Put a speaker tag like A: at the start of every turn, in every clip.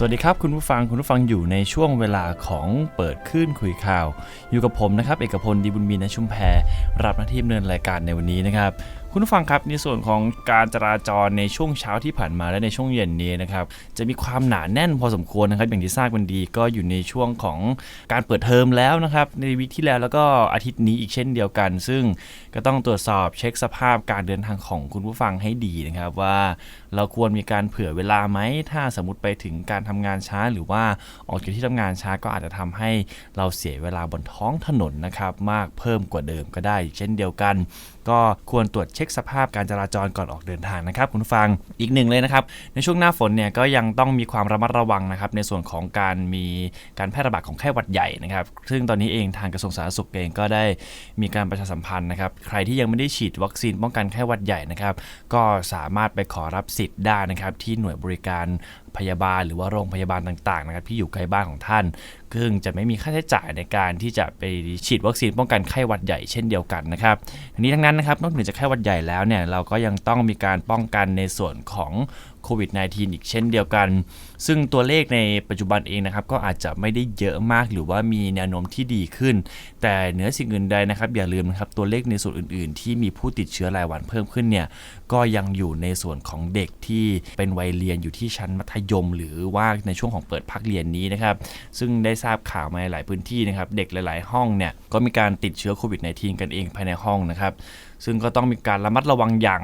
A: สวัสดีครับคุณผู้ฟังคุณผู้ฟังอยู่ในช่วงเวลาของเปิดคลื่นคุยข่าว อยู่กับผมนะครับ เอกพลดีบุญมีนชุมแพรรับหน้าที่ดำเนินรายการในวันนี้นะครับคุณผู้ฟังครับในส่วนของการจราจรในช่วงเช้าที่ผ่านมาและในช่วงเย็นนี้นะครับจะมีความหนาแน่นพอสมควรนะครับอย่างที่ทราบกันดีก็อยู่ในช่วงของการเปิดเทอมแล้วนะครับในวีคที่แล้วแล้วก็อาทิตย์นี้อีกเช่นเดียวกัน ซึ่งก็ต้องตรวจสอบเช็คสภาพการเดินทางของคุณผู้ฟังให้ดีนะครับว่า เราควรมีการเผื่อเวลาไหมถ้าสมมติไปถึงการทำงานช้า หรือว่าออกจากที่ทำงานช้าก็อาจจะทำให้เราเสียเวลาบนท้องถนนนะครับมากเพิ่มกว่าเดิมก็ได้เช่นเดียวกัน ก็ควรตรวจเช็คสภาพการจราจรก่อนออกเดินทางนะครับคุณฟังอีกหนึ่งเลยนะครับในช่วงหน้าฝนเนี่ยก็ยังต้องมีความระมัดระวังนะครับในส่วนของการมีการแพร่ระบาดของไข้หวัดใหญ่นะครับซึ่งตอนนี้เองทางกระทรวงสาธารณสุขเองก็ได้มีการประชาสัมพันธ์นะครับใครที่ยังไม่ได้ฉีดวัคซีนป้องกันไข้หวัดใหญ่นะครับก็สามารถไปขอรับสิทธิ์ได้นะครับที่หน่วยบริการ พยาบาลหรือว่าโรงพยาบาลต่างๆนะครับที่อยู่ใกล้บ้านของท่านซึ่งจะไม่มีค่าใช้จ่ายในการที่จะไปฉีดวัคซีนป้องกันไข้หวัดใหญ่เช่นเดียวกันนะครับทั้งนี้ทั้งนั้นนะครับนอกเหนือจากไข้หวัดใหญ่แล้วเนี่ยเราก็ยังต้องมีการป้องกันในส่วนของโควิด -19 อีกเช่นเดียวกัน ซึ่งตัวเลขในปัจจุบันเองนะครับก็อาจจะไม่ได้เยอะมากหรือว่ามีแนวโน้มที่ดีขึ้น แต่เหนือสิ่งอื่นใดนะครับอย่าลืมนะครับตัวเลขในส่วนอื่น ๆ ที่มีผู้ติดเชื้อรายวันเพิ่มขึ้นเนี่ยก็ยังอยู่ในส่วนของเด็กที่เป็นวัยเรียนอยู่ที่ชั้นมัธยม หรือว่าในช่วงของเปิดพักเรียนนี้นะครับซึ่งได้ทราบข่าวมาหลายพื้นที่นะครับเด็กหลาย ๆ ห้องเนี่ยก็มีการติดเชื้อโควิด -19 กันเองภายในห้องนะครับ ซึ่งก็ต้องมีการระมัดระวังอย่าง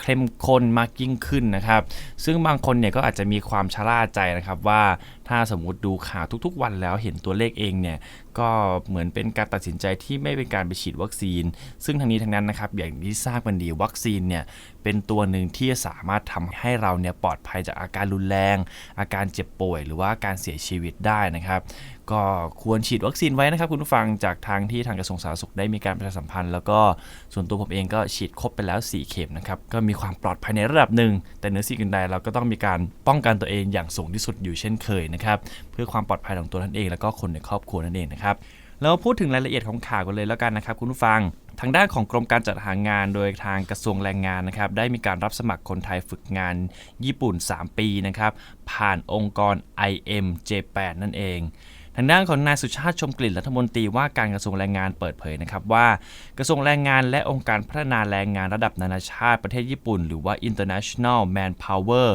A: เข้มข้นมากยิ่งขึ้นนะครับ ซึ่งบางคนเนี่ยก็อาจจะมีความชะล่าใจนะครับว่าถ้าสมมติดูข่าวทุกๆ วันแล้วเห็นตัวเลขเองเนี่ยก็เหมือนเป็นการตัดสินใจที่ไม่เป็นการไปฉีดวัคซีน ซึ่งทั้งนี้ทั้งนั้นนะครับอย่างที่ทราบกันดีวัคซีนเนี่ยเป็นตัวหนึ่งที่สามารถทำให้เราเนี่ยปลอดภัยจากอาการรุนแรง อาการเจ็บป่วย หรือว่าการเสียชีวิตได้นะครับ ก็ควรฉีดวัคซีนไว้นะครับ คุณผู้ฟังจากทางที่ทางกระทรวงสาธารณสุขได้มีการประชาสัมพันธ์ แล้วก็ส่วนตัวผมเองก็ฉีดครบไปแล้ว 4 เข็มนะครับ ก็มีความปลอดภัยในระดับหนึ่ง แต่เนื้อสิ่งอื่นใดเราก็ต้องมีการป้องกันตัวเองอย่างสูงที่สุดอยู่เช่นเคยนะครับ เพื่อความปลอดภัยของตัวท่านเองแล้วก็คนในครอบครัวนั่นเองนะครับเราพูดถึงรายละเอียดของข่าวกันเลยแล้วกันนะครับคุณผู้ฟัง ทางด้านของกรมการจัดหางานโดยทางกระทรวงแรงงานนะครับได้มีการรับสมัครคนไทยฝึกงานญี่ปุ่น 3 ปีนะครับผ่านองค์กร IM J8 นั่นเอง ทางด้านของนายสุชาติชมกลิ่นรัฐมนตรีว่าการกระทรวงแรงงานเปิดเผยนะครับว่ากระทรวงแรงงานและองค์การพัฒนาแรงงานระดับนานาชาติประเทศญี่ปุ่น หรือว่า International Manpower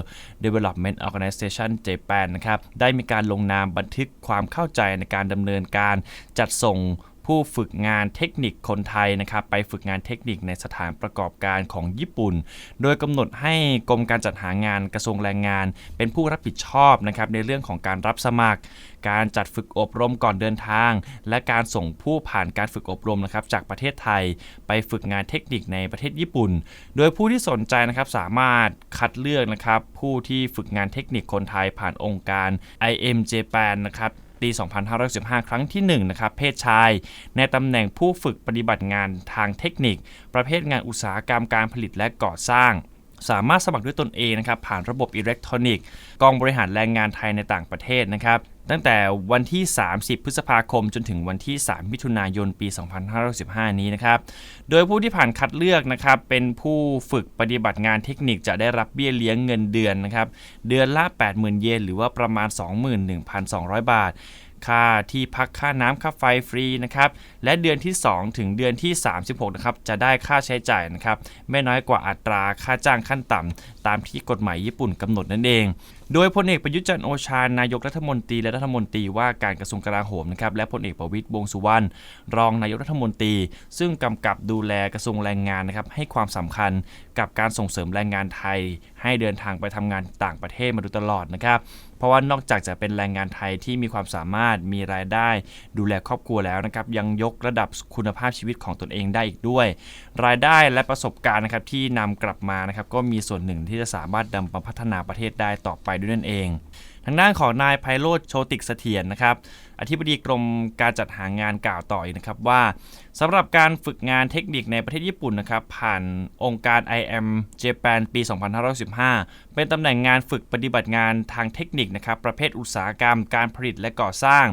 A: Development Organization Japan นะครับได้มีการลงนามบันทึกความเข้าใจในการดำเนินการจัดส่ง ผู้ฝึกงานเทคนิคคนไทยนะครับไปฝึกงานเทคนิคในสถานประกอบการของญี่ปุ่น โดยกำหนดให้กรมการจัดหางานกระทรวงแรงงาน เป็นผู้รับผิดชอบนะครับในเรื่องของการรับสมัคร การจัดฝึกอบรมก่อนเดินทาง และการส่งผู้ผ่านการฝึกอบรมนะครับจากประเทศไทย ไปฝึกงานเทคนิคในประเทศญี่ปุ่น โดยผู้ที่สนใจนะครับสามารถคัดเลือกนะครับผู้ที่ฝึกงานเทคนิคคนไทยผ่านองค์การ IM Japan นะครับ ปี 2515 ครั้งที่1นะครับเพศชาย ในตำแหน่งผู้ฝึกปฏิบัติงานทางเทคนิค ประเภทงานอุตสาหกรรมการผลิตและก่อสร้างสามารถสมัครด้วยตนเองนะครับผ่านระบบอิเล็กทรอนิกส์กองบริหารแรงงานไทยในต่างประเทศนะครับ ตั้งแต่วันที่ 30 พฤษภาคม จนถึงวันที่ 3 มิถุนายน ปี 2515นี้นะครับ โดยผู้ที่ผ่านคัดเลือกนะครับ เป็นผู้ฝึกปฏิบัติงานเทคนิคจะได้รับเบี้ยเลี้ยงเงินเดือนนะครับ เดือนละ 80,000 เยน หรือว่าประมาณ 21,200 บาท ค่าที่พักค่าน้ำค่าไฟฟรีนะครับ และเดือนที่ 2 ถึงเดือนที่ 36 นะครับ จะได้ค่าใช้จ่ายนะครับ ไม่น้อยกว่าอัตราค่าจ้างขั้นต่ำตามที่กฎหมายญี่ปุ่นกำหนดนั่นเอง โดยพลเอกประยุทธ์จันโอชา นายกรัฐมนตรีและรัฐมนตรีว่าการกระทรวงกลาโหมนะครับและพลเอกประวิตรวงสุวรรณรองนายกรัฐมนตรี ซึ่งกำกับดูแลกระทรวงแรงงานนะครับให้ความสำคัญกับการส่งเสริมแรงงานไทย ให้เดินทางไปทำงานต่างประเทศมาโดยตลอดนะครับเพราะว่านอกจากจะเป็นแรงงานไทยที่มีความสามารถมีรายได้ ดูแลครอบครัวแล้วนะครับ ยังยกระดับคุณภาพชีวิตของตนเองได้อีกด้วยรายได้และประสบการณ์นะครับที่นำกลับมานะครับก็มีส่วนหนึ่งที่จะสามารถนำมาพัฒนาประเทศได้ต่อไปด้วยนั่นเอง ทางด้านของนายไพโรธโชติกเสถียรนะครับอธิบดีกรมการจัดหางานกล่าวต่ออีกนะครับว่าสำหรับการฝึกงานเทคนิคในประเทศญี่ปุ่นนะครับผ่านองค์การ IM Japan ปี 2515 เป็นตำแหน่งงานฝึกปฏิบัติงานทางเทคนิคนะครับประเภทอุตสาหกรรม การผลิตและก่อสร้าง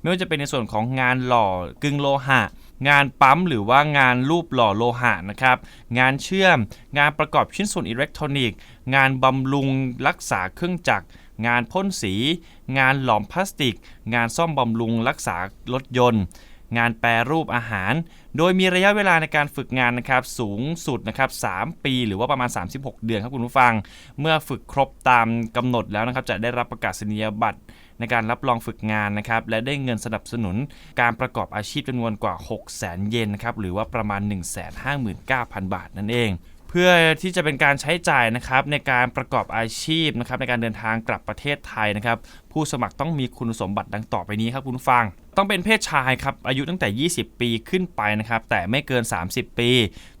A: ไม่ว่าจะเป็นในส่วนของงานหล่อกึ่งโลหะ งานปั๊มหรือว่างานรูปหล่อโลหะนะครับ งานเชื่อม งานประกอบชิ้นส่วนอิเล็กทรอนิกส์ งานบำรุงรักษาเครื่องจักร งานพ่นสี งานหลอมพลาสติก งานซ่อมบำรุงรักษารถยนต์ งานแปรรูปอาหาร โดยมีระยะเวลาในการฝึกงานนะครับสูงสุดนะครับ3ปีหรือว่าประมาณ 36 เดือนครับคุณผู้ฟัง เมื่อฝึกครบตามกำหนดแล้วนะครับจะได้รับประกาศนียบัตรในการรับรองฝึกงานนะครับและได้เงินสนับสนุนการประกอบอาชีพจำนวนกว่า 6 0 0 0 0 0 เยนนะครับหรือว่าประมาณ 159,000 บาทนั่นเอง เพื่อที่จะเป็นการใช้จ่ายนะครับในการประกอบอาชีพนะครับในการเดินทางกลับประเทศไทยนะครับผู้สมัครต้องมีคุณสมบัติดังต่อไปนี้ครับคุณฟัง ต้องเป็นเพศชายครับอายุตั้งแต่ 20 ปีขึ้นไปนะครับแต่ไม่เกิน 30 ปี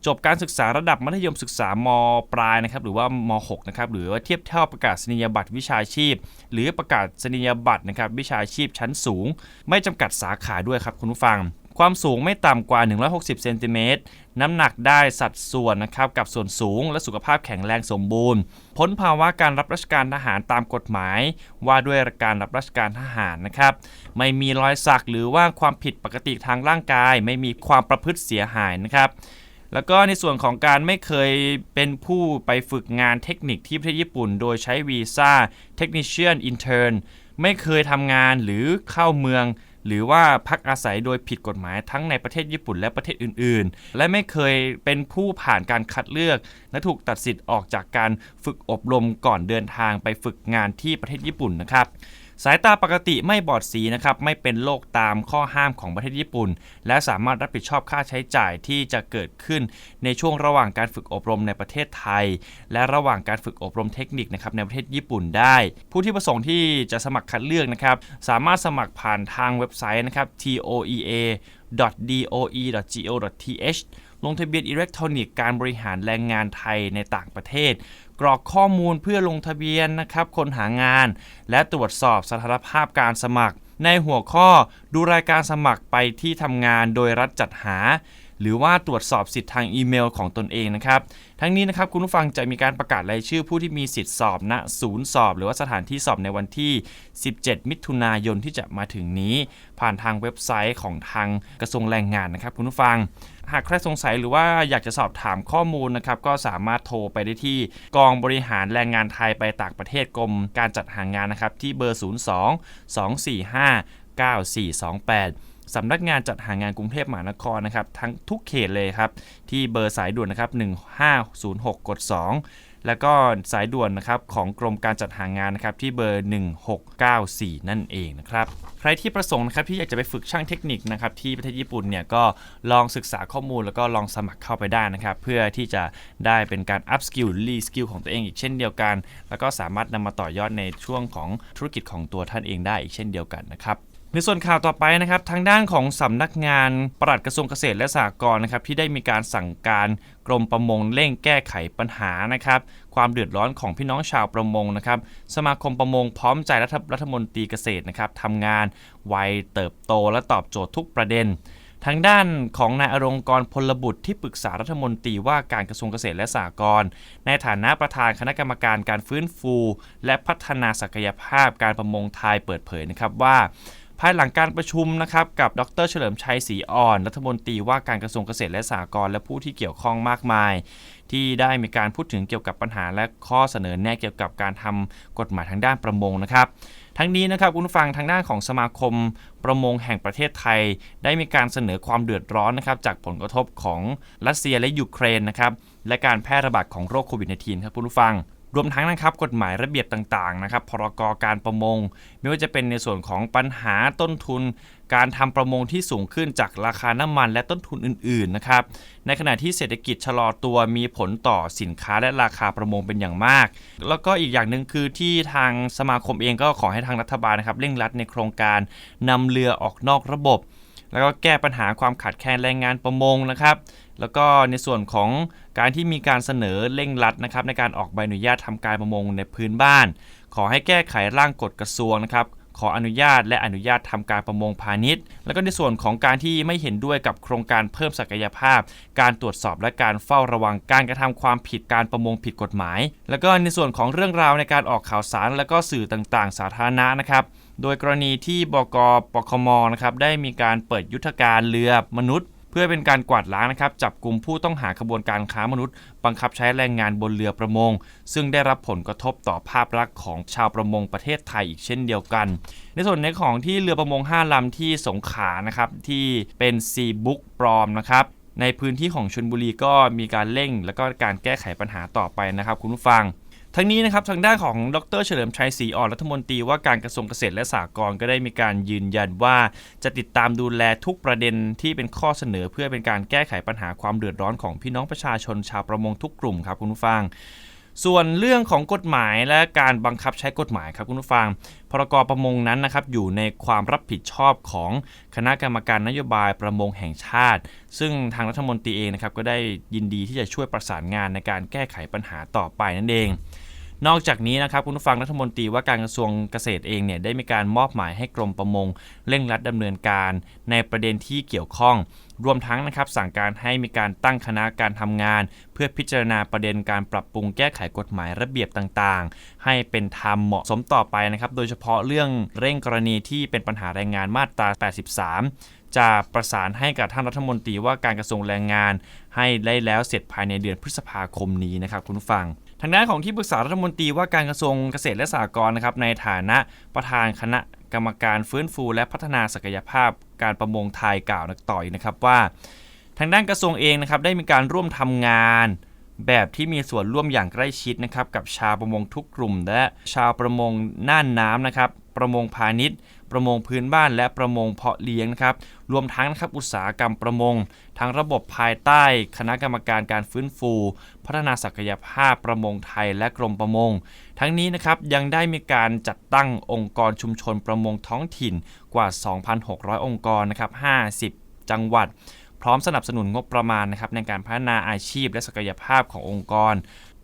A: จบการศึกษาระดับมัธยมศึกษามปลายนะครับหรือว่าม6นะครับหรือว่าเทียบเท่าประกาศนียบัตรวิชาชีพ หรือประกาศนียบัตรนะครับวิชาชีพชั้นสูง ไม่จำกัดสาขาด้วยครับคุณผู้ฟัง ความสูงไม่ต่ำกว่า 160เซนติเมตรน้ำหนักได้สัดส่วนนะครับกับส่วนสูงและสุขภาพแข็งแรงสมบูรณ์พ้นภาวะการรับราชการทหารตามกฎหมาย ว่าด้วยการรับราชการทหารนะครับไม่มีรอยสักหรือว่าความผิดปกติทางร่างกาย ไม่มีความประพฤติเสียหายนะครับแล้วก็ในส่วนของการไม่เคยเป็นผู้ไปฝึกงานเทคนิคที่ประเทศญี่ปุ่น โดยใช้วีซ่า Technician Intern ไม่เคยทำงานหรือเข้าเมือง หรือว่าพักอาศัยโดยผิดกฎหมายทั้งในประเทศญี่ปุ่นและประเทศอื่น ๆ และไม่เคยเป็นผู้ผ่านการคัดเลือก และถูกตัดสิทธิ์ออกจากการฝึกอบรมก่อนเดินทางไปฝึกงานที่ประเทศญี่ปุ่นนะครับ สายตาปกติไม่บอดสีนะครับไม่เป็นโรคตามข้อห้ามของประเทศญี่ปุ่น และสามารถรับผิดชอบค่าใช้จ่ายที่จะเกิดขึ้นในช่วงระหว่างการฝึกอบรมในประเทศไทย และระหว่างการฝึกอบรมเทคนิคนะครับในประเทศญี่ปุ่นได้ ผู้ที่ประสงค์ที่จะสมัครคัดเลือกนะครับสามารถสมัครผ่านทางเว็บไซต์นะครับ toea doe.go.th ลงทะเบียนอิเล็กทรอนิกส์การบริหารแรงงานไทยในต่างประเทศ กรอกข้อมูลเพื่อลงทะเบียนนะครับคนหางาน และตรวจสอบสถานภาพการสมัคร ในหัวข้อดูรายการสมัครไปที่ทำงานโดยรัฐจัดหา หรือว่าตรวจสอบสิทธิ์ทางอีเมลของตนเองนะครับ ทั้งนี้นะครับคุณผู้ฟังจะมีการประกาศรายชื่อผู้ที่มีสิทธิ์สอบณศูนย์สอบ หรือว่าสถานที่สอบในวันที่ 17 มิถุนายนที่จะมาถึงนี้ ผ่านทางเว็บไซต์ของทางกระทรวงแรงงานนะครับ คุณผู้ฟังหากใครสงสัยหรือว่าอยากจะสอบถามข้อมูลนะครับ ก็สามารถโทรไปได้ที่กองบริหารแรงงานไทยไปต่างประเทศกรมการจัดหางานนะครับ ที่เบอร์ 02 245 9428 สำนักงานจัดหางานกรุงเทพมหานครนะครับทั้งทุกเขตเลยครับที่เบอร์สายด่วนนะครับ1506กด2 แล้วก็สายด่วนนะครับของกรมการจัดหางานนะครับที่เบอร์ 1694 นั่นเองนะครับใครที่ประสงค์นะครับที่อยากจะไปฝึกช่างเทคนิคนะครับที่ประเทศญี่ปุ่นเนี่ยก็ลองศึกษาข้อมูลแล้วก็ลองสมัครเข้าไปได้นะครับเพื่อที่จะได้เป็นการ up skill re skill ของตัวเองอีกเช่นเดียวกัน แล้วก็สามารถนำมาต่อยอดในช่วงของธุรกิจของตัวท่านเองได้อีกเช่นเดียวกันนะครับ ในส่วนข่าวต่อไปนะครับทางด้านของสำนักงานปลัดกระทรวงเกษตรและสหกรณ์นะครับที่ได้มีการสั่งการกรมประมงเร่งแก้ไขปัญหานะครับความเดือดร้อนของพี่น้องชาวประมงนะครับสมาคมประมงพร้อมใจรัฐรัฐมนตรีเกษตรนะครับทำงานไวเติบโตและตอบโจทย์ทุกประเด็น ทางด้านของนายอรงกรพลบุตรที่ปรึกษารัฐมนตรีว่าการกระทรวงเกษตรและสหกรณ์ในฐานะประธานคณะกรรมการการฟื้นฟู และพัฒนาศักยภาพการประมงไทยเปิดเผยนะครับว่า ภายหลังการประชุมนะครับกับดรเฉลิมชัยศรีอ่อน รัฐมนตรีว่าการกระทรวงเกษตรและสหกรณ์และผู้ที่เกี่ยวข้องมากมาย ที่ได้มีการพูดถึงเกี่ยวกับปัญหาและข้อเสนอแนะเกี่ยวกับการทำกฎหมายทางด้านประมงนะครับทั้งนี้นะครับคุณผู้ฟังทางด้านของสมาคมประมงแห่งประเทศไทย ได้มีการเสนอความเดือดร้อนนะครับจากผลกระทบของรัสเซียและยูเครนนะครับและการแพร่ระบาดของโรคโควิด -19 ครับคุณผู้ฟัง รวมทั้งนะครับกฎหมายระเบียบต่างๆนะครับพรกการประมง ไม่ว่าจะเป็นในส่วนของปัญหาต้นทุน การทำประมงที่สูงขึ้นจากราคาน้ำมันและต้นทุนอื่นๆนะครับในขณะที่เศรษฐกิจชะลอตัวมีผลต่อสินค้าและราคาประมงเป็นอย่างมาก แล้วก็อีกอย่างหนึ่งคือที่ทางสมาคมเองก็ขอให้ทางรัฐบาลนะครับเร่งรัดในโครงการนำเรือออกนอกระบบ แล้วก็แก้ปัญหาความขาดแคลนแรงงานประมงนะครับ แล้วก็ในส่วนของการที่มีการเสนอเร่งรัดนะครับในการออกใบอนุญาตทำการประมงในพื้นบ้าน ขอให้แก้ไขร่างกฎกระทรวงนะครับขออนุญาตและอนุญาตทำการประมงพาณิชย์ แล้วก็ในส่วนของการที่ไม่เห็นด้วยกับโครงการเพิ่มศักยภาพ การตรวจสอบและการเฝ้าระวังการกระทำความผิดการประมงผิดกฎหมาย แล้วก็ในส่วนของเรื่องราวในการออกข่าวสาร และก็สื่อต่างๆ สาธารณะนะครับ โดยกรณีที่บกปคมนะครับได้มีการเปิดยุทธการเรือมนุษย์ เพื่อเป็นการกวาดล้างนะครับจับกลุ่มผู้ต้องหาขบวนการค้ามนุษย์ บังคับใช้แรงงานบนเรือประมง ซึ่งได้รับผลกระทบต่อภาพลักษณ์ของชาวประมงประเทศไทยอีกเช่นเดียวกัน ในส่วนในของที่เรือประมง 5ลำที่สงขานะครับที่เป็นซีบุ๊กปลอมนะครับในพื้นที่ของชลบุรีก็มีการเร่ง แล้วก็การแก้ไขปัญหาต่อไปนะครับ คุณผู้ฟัง ทั้งนี้นะครับทางด้านของดรเฉลิมชัยศรีอ่อนรัฐมนตรีว่าการกระทรวงเกษตรและสหกรณ์ก็ได้มีการยืนยันว่า จะติดตามดูแลทุกประเด็นที่เป็นข้อเสนอเพื่อเป็นการแก้ไขปัญหาความเดือดร้อนของพี่น้องประชาชนชาวประมงทุกกลุ่มครับคุณผู้ฟัง ส่วนเรื่องของกฎหมายและการบังคับใช้กฎหมายครับคุณผู้ฟัง พรกประมงนั้นนะครับอยู่ในความรับผิดชอบของคณะกรรมการนโยบายประมงแห่งชาติ ซึ่งทางรัฐมนตรีเองนะครับก็ได้ยินดีที่จะช่วยประสานงานในการแก้ไขปัญหาต่อไปนั่นเอง นอกจากนี้นะครับคุณผู้ฟังรัฐมนตรีว่าการกระทรวงเกษตรเองเนี่ยได้มีการมอบหมายให้กรมประมงเร่งรัดดำเนินการ ในประเด็นที่เกี่ยวข้อง รวมทั้งนะครับสั่งการให้มีการตั้งคณะการทำงาน เพื่อพิจารณาประเด็นการปรับปรุงแก้ไขกฎหมายระเบียบต่างๆ ให้เป็นธรรมเหมาะสมต่อไปนะครับโดยเฉพาะเรื่องเร่งกรณีที่เป็นปัญหาแรงงานมาตรา 83จะประสานให้กับท่านรัฐมนตรีว่าการกระทรวงแรงงาน ให้ได้แล้วเสร็จภายในเดือนพฤษภาคมนี้นะครับคุณผู้ฟัง ทางด้านของที่ปรึกษารัฐมนตรีว่าการกระทรวงเกษตรและสหกรณ์นะครับในฐานะประธานคณะกรรมการฟื้นฟูและพัฒนาศักยภาพการประมงไทยกล่าวต่อยนะครับว่า ทางด้านกระทรวงเองนะครับได้มีการร่วมทำงาน แบบที่มีส่วนร่วมอย่างใกล้ชิดนะครับกับชาวประมงทุกกลุ่ม และชาวประมงน่านน้ำนะครับประมงพาณิชย์ ประมงพื้นบ้านและประมงเพาะเลี้ยงนะครับรวมทั้งนะครับอุตสาหกรรมประมง ทั้งระบบภายใต้ คณะกรรมการการฟื้นฟู พัฒนาศักยภาพประมงไทยและกรมประมง ทั้งนี้นะครับยังได้มีการจัดตั้งองค์กรชุมชนประมงท้องถิ่นกว่า 2,600 องค์กรนะครับ50 จังหวัด พร้อมสนับสนุนงบประมาณนะครับในการพัฒนาอาชีพและศักยภาพขององค์กร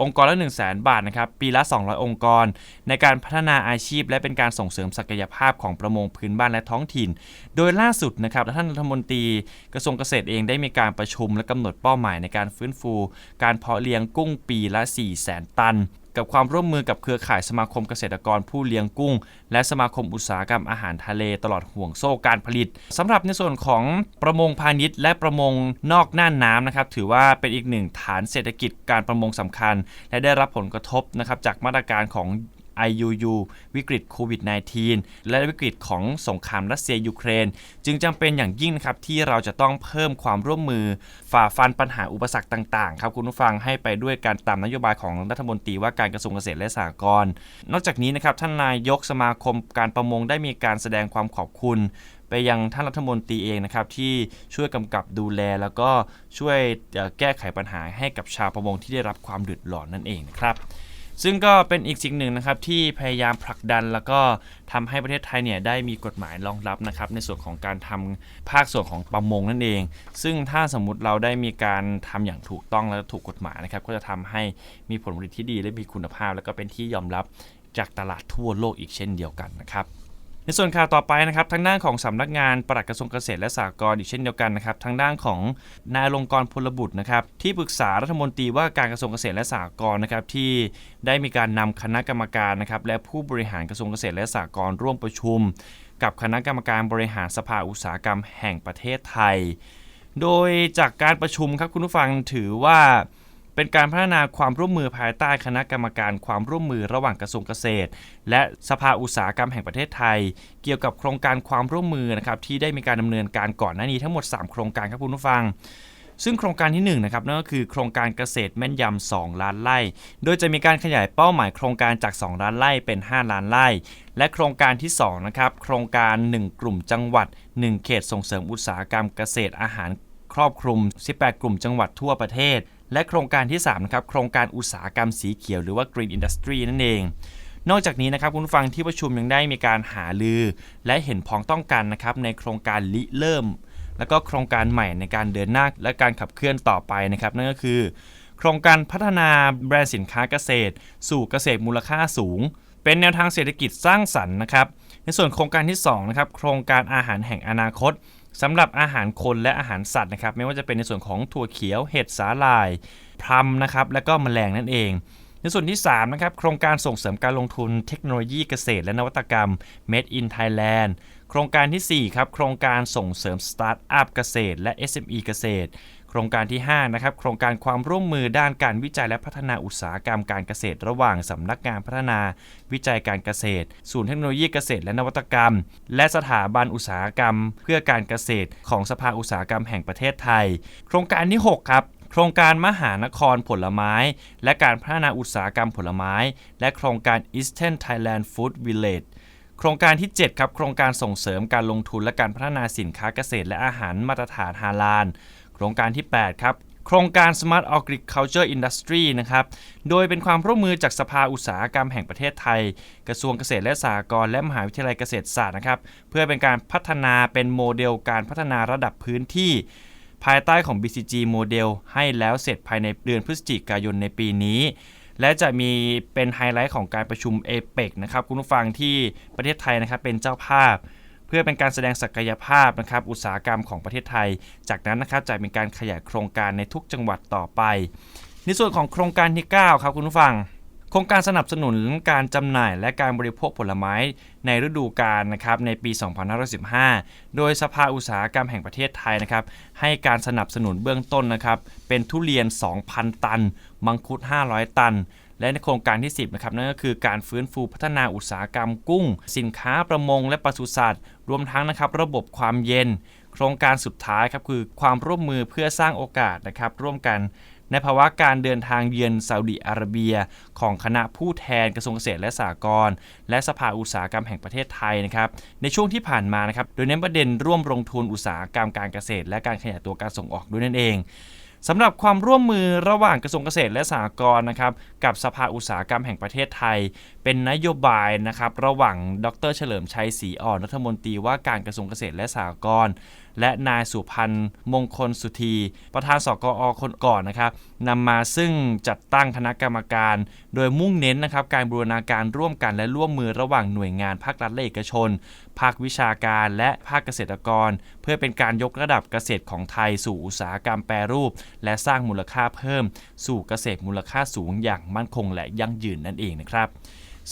A: องค์กรละ1 0 0 0 0แบาทนะครับปีละ 200 องค์กร ในการพัฒนาอาชีพ และเป็นการส่งเสริมศักยภาพของประมงพื้นบ้านและท้องถิ่น โดยล่าสุดนะครับท่านรัฐมนตรีกระทรวงเกษตรเองได้มีการประชุมและกำหนดเป้าหมายในการฟื้นฟู การเพาะเลี้ยงกุ้งปีละ 4 0 0 0 0 0 ตัน กับความร่วมมือกับเครือข่ายสมาคมเกษตรกรผู้เลี้ยงกุ้ง และสมาคมอุตสาหกรรมอาหารทะเลตลอดห่วงโซ่การผลิตสำหรับในส่วนของประมงพาณิชย์และประมงนอกน่านน้ำนะครับถือว่าเป็นอีกหนึ่งฐานเศรษฐกิจการประมงสำคัญ และได้รับผลกระทบนะครับจากมาตรการของ IUU วิกฤตโควิด -19 และวิกฤตของสงครามรัสเซียยูเครน จึงจำเป็นอย่างยิ่งนะครับที่เราจะต้องเพิ่มความร่วมมือ ฝ่าฟันปัญหาอุปสรรคต่างๆ ครับคุณผู้ฟังให้ไปด้วยการตามนโยบายของรัฐมนตรีว่าการกระทรวงเกษตรและสหกรณ์นอกจากนี้นะครับท่านนายกสมาคมการประมงได้มีการแสดงความขอบคุณไปยังท่านรัฐมนตรีเองนะครับที่ช่วยกำกับดูแลแล้วก็ช่วยแก้ไขปัญหาให้กับชาวประมงที่ได้รับความเดือดร้อนนั่นเองนะครับ ซึ่งก็เป็นอีกสิ่งหนึ่งนะครับที่พยายามผลักดัน แล้วก็ทำให้ประเทศไทยเนี่ยได้มีกฎหมายรองรับนะครับในส่วนของการทำภาคส่วนของประมงนั่นเอง ซึ่งถ้าสมมุติเราได้มีการทำอย่างถูกต้องและถูกกฎหมายนะครับก็จะทำให้มีผลผลิตที่ดีและมีคุณภาพ แล้วก็เป็นที่ยอมรับจากตลาดทั่วโลกอีกเช่นเดียวกันนะครับ ในส่วนข่าวต่อไปนะครับทางด้านของสำนักงานปลัดกระทรวงเกษตรและสหกรณ์อีกเช่นเดียวกันนะครับทางด้านของนายลงกรพลบุตรนะครับที่ปรึกษารัฐมนตรีว่าการกระทรวงเกษตรและสหกรณ์นะครับที่ได้มีการนำคณะกรรมการนะครับและผู้บริหารกระทรวงเกษตรและสหกรณ์ร่วมประชุม กับคณะกรรมการบริหารสภาอุตสาหกรรมแห่งประเทศไทย โดยจากการประชุมครับคุณผู้ฟังถือว่า เป็นการพัฒนาความร่วมมือภายใต้คณะกรรมการความร่วมมือระหว่างกระทรวงเกษตร และสภาอุตสาหกรรมแห่งประเทศไทย เกี่ยวกับโครงการความร่วมมือนะครับที่ได้มีการดำเนินการก่อนหน้านี้ทั้งหมด 3 โครงการครับคุณผู้ฟังซึ่งโครงการที่1นะครับนั่นก็คือโครงการเกษตรแม่นยำ2ล้านไร่ โดยจะมีการขยายเป้าหมายโครงการจาก 2 ล้านไร่เป็น 5 ล้านไร่ และโครงการที่2นะครับโครงการ 1 กลุ่มจังหวัด 1 เขตส่งเสริมอุตสาหกรรมเกษตรอาหารครอบคลุม 18 กลุ่มจังหวัดทั่วประเทศ และโครงการที่3นะครับโครงการอุตสาหกรรมสีเขียวหรือว่า Green Industry นั่นเอง นอกจากนี้นะครับคุณผู้ฟังที่ประชุมยังได้มีการหาลือ และเห็นพ้องต้องกันนะครับในโครงการลิเริ่ม แล้วก็โครงการใหม่ในการเดินหน้าและการขับเคลื่อนต่อไปนะครับนั่นก็คือ โครงการพัฒนาแบรนด์สินค้าเกษตร สู่เกษตรมูลค่าสูง เป็นแนวทางเศรษฐกิจสร้างสรรค์นะครับในส่วนโครงการที่2นะครับโครงการอาหารแห่งอนาคต สำหรับอาหารคนและอาหารสัตว์นะครับ ไม่ว่าจะเป็นในส่วนของถั่วเขียว เห็ดสาหร่ายพรำนะครับ และก็แมลงนั่นเอง ในส่วนที่3นะครับโครงการส่งเสริมการลงทุนเทคโนโลยีเกษตร และนวัตกรรม Made in Thailand โครงการทีสี่4ครับโครงการส่งเสริมสตาร์ทอัพเกษตร และ SME เกษตร โครงการที่5นะครับโครงการความร่วมมือด้านการวิจัยและพัฒนาอุตสาหกรรมการเกษตร ระหว่างสำนักงานพัฒนาวิจัยการเกษตร ศูนย์เทคโนโลยีเกษตรและนวัตกรรม และสถาบันอุตสาหกรรม เพื่อการเกษตรของสภาอุตสาหกรรมแห่งประเทศไทย โครงการที่ 6 ครับโครงการมหานครผลไม้ และการพัฒนาอุตสาหกรรมผลไม้ และโครงการ Eastern Thailand Food Village โครงการที่ 7 ครับ โครงการส่งเสริมการลงทุนและการพัฒนาสินค้าเกษตรและอาหารมาตรฐานฮาลาล โครงการที่ 8 ครับ โครงการ Smart Agriculture Industry นะครับ โดยเป็นความร่วมมือจากสภาอุตสาหกรรมแห่งประเทศไทย กระทรวงเกษตรและสหกรณ์และมหาวิทยาลัยเกษตรศาสตร์นะครับ เพื่อเป็นการพัฒนาเป็นโมเดลการพัฒนาระดับพื้นที่ ภายใต้ของ BCG โมเดลให้แล้วเสร็จภายในเดือนพฤศจิกายนในปีนี้และจะมีเป็นไฮไลท์ของการประชุมเอเปกนะครับ คุณผู้ฟังที่ประเทศไทยนะครับเป็นเจ้าภาพ เพื่อเป็นการแสดงศักยภาพนะครับอุตสาหกรรมของประเทศไทย จากนั้นนะครับจะเป็นการขยายโครงการในทุกจังหวัดต่อไป ในส่วนของโครงการที่ 9 ครับคุณผู้ฟัง โครงการสนับสนุนการจำหน่ายและการบริโภคผลไม้ในฤดูกาลนะครับในปี 2515 โดยสภาอุตสาหกรรมแห่งประเทศไทยนะครับให้การสนับสนุนเบื้องต้นนะครับเป็นทุเรียน 2,000 ตัน มังคุด 500 ตัน และในโครงการที่ 10นะครับนั่นก็คือการฟื้นฟูพัฒนาอุตสาหกรรมกุ้ง สินค้าประมงและปศุสัตว์ รวมทั้งนะครับระบบความเย็น โครงการสุดท้ายครับคือความร่วมมือเพื่อสร้างโอกาสนะครับร่วมกัน ในภาวะการเดินทางเยือนซาอุดิอาระเบีย ของคณะผู้แทนกระทรวงเกษตรและสหกรณ์และสภาอุตสาหกรรมแห่งประเทศไทยนะครับในช่วงที่ผ่านมานะครับโดยเน้นประเด็นร่วมลงทุนอุตสาหกรรมการเกษตร และการขยายตัวการส่งออกด้วยนั่นเองสำหรับความร่วมมือระหว่างกระทรวงเกษตรและสหกรณ์นะครับกับสภาอุตสาหกรรมแห่งประเทศไทย เป็นนโยบายนะครับระหว่างดร เฉลิมชัยศรีอ่อนรัฐมนตรีว่าการกระทรวงเกษตรและสหกรณ์ และนายสุพันธ์มงคลสุธี ประธานสกอคนก่อนนะครับนำมาซึ่งจัดตั้งคณะกรรมการ โดยมุ่งเน้นนะครับการบูรณาการร่วมกันและร่วมมือระหว่างหน่วยงานภาครัฐและเอกชน ภาควิชาการและภาคเกษตรกร เพื่อเป็นการยกระดับเกษตรของไทยสู่อุตสาหกรรมแปรรูป และสร้างมูลค่าเพิ่ม สู่เกษตรมูลค่าสูงอย่างมั่นคงและยั่งยืนนั่นเองนะครับ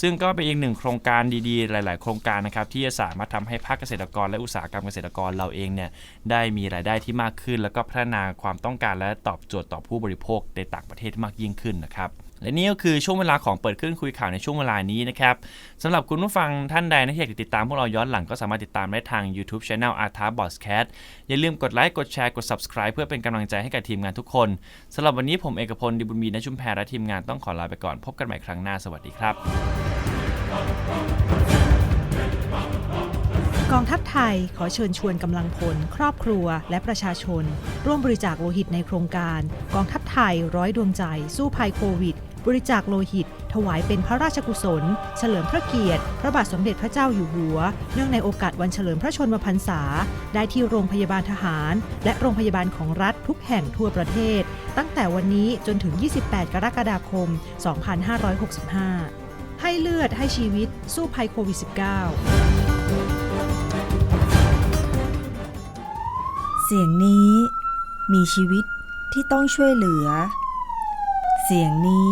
A: ซึ่งก็เป็นอีกหนึ่งโครงการดีๆ หลาย ๆ โครงการนะครับที่จะสามารถทำให้ภาคเกษตรกรและอุตสาหกรรมเกษตรกรเราเองเนี่ยได้มีรายได้ที่มากขึ้น แล้วก็พัฒนาความต้องการและตอบโจทย์ต่อผู้บริโภคในต่างประเทศมากยิ่งขึ้นนะครับ และนี่ก็คือช่วงเวลาของเปิดขึ้นคุยข่าวในช่วงเวลานี้นะครับสำหรับคุณผู้ฟังท่านใดนะที่อยากจะติดตามพวกเราย้อนหลังก็สามารถติดตามได้ทาง YouTube Channel a r t a b o s c a t อย่าลืมกดไลค์กดแชร์กด Subscribe เพื่อเป็นกำลังใจให้กับทีมงานทุกคนสำหรับวันนี้ผมเอกพลดิบุญมีนชุมแพรและทีมงานต้องขอลาไปก่อนพบกันใหม่ครั้งหน้าสวัสดีครับ
B: กองทัพไทยขอเชิญชวนกำลังพล ครอบครัว และประชาชน ร่วมบริจาคโลหิตในโครงการ กองทัพไทยร้อยดวงใจ สู้ภัยโควิด บริจาคโลหิต ถวายเป็นพระราชกุศล เฉลิมพระเกียรติ พระบาทสมเด็จพระเจ้าอยู่หัว เนื่องในโอกาสวันเฉลิมพระชนมพรรษา ได้ที่โรงพยาบาลทหาร และโรงพยาบาลของรัฐทุกแห่งทั่วประเทศ ตั้งแต่วันนี้จนถึง 28 กรกฎาคม 2565 ให้เลือดให้ชีวิต สู้ภัยโควิด -19
C: เสียงนี้มีชีวิตที่ต้องช่วยเหลือ เสียงนี้